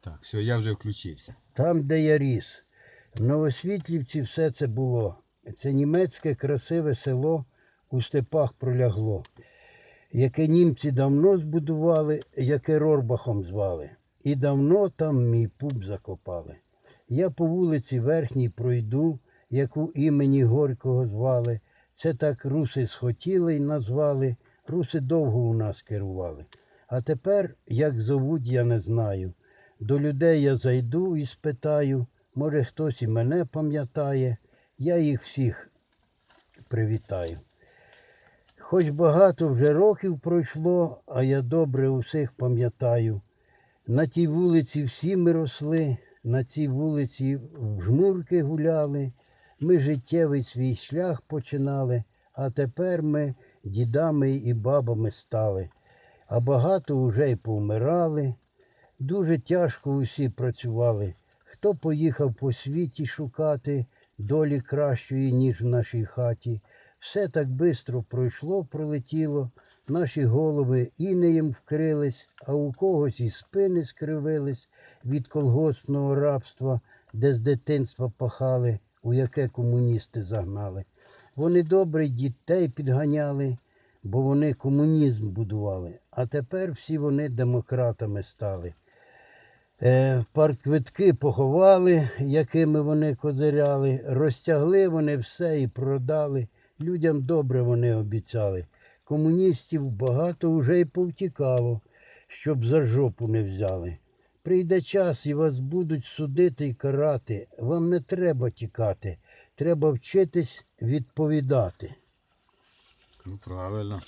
Так, все, я вже включився. Там, де я ріс. В Новосвітлівці все це було. Це німецьке красиве село у степах пролягло, яке німці давно збудували, яке Рорбахом звали. І давно там мій пуп закопали. Я по вулиці Верхній пройду, яку імені Горького звали. Це так руси схотіли й назвали. Руси довго у нас керували. А тепер, як зовуть, я не знаю. До людей я зайду і спитаю, може хтось і мене пам'ятає, я їх всіх привітаю. Хоч багато вже років пройшло, а я добре усіх пам'ятаю. На тій вулиці всі ми росли, на цій вулиці в жмурки гуляли, ми життєвий свій шлях починали, а тепер ми дідами і бабами стали, а багато уже й повмирали. Дуже тяжко усі працювали. Хто поїхав по світі шукати долі кращої, ніж в нашій хаті. Все так бистро пройшло, пролетіло, наші голови інеєм вкрились, а у когось і спини скривились від колгоспного рабства, де з дитинства пахали, у яке комуністи загнали. Вони добре дітей підганяли, бо вони комунізм будували, а тепер всі вони демократами стали. Е, парквитки поховали, якими вони козиряли, розтягли вони все і продали. Людям добре вони обіцяли. Комуністів багато вже й повтікало, щоб за жопу не взяли. Прийде час і вас будуть судити і карати. Вам не треба тікати, треба вчитись відповідати. Ну, правильно.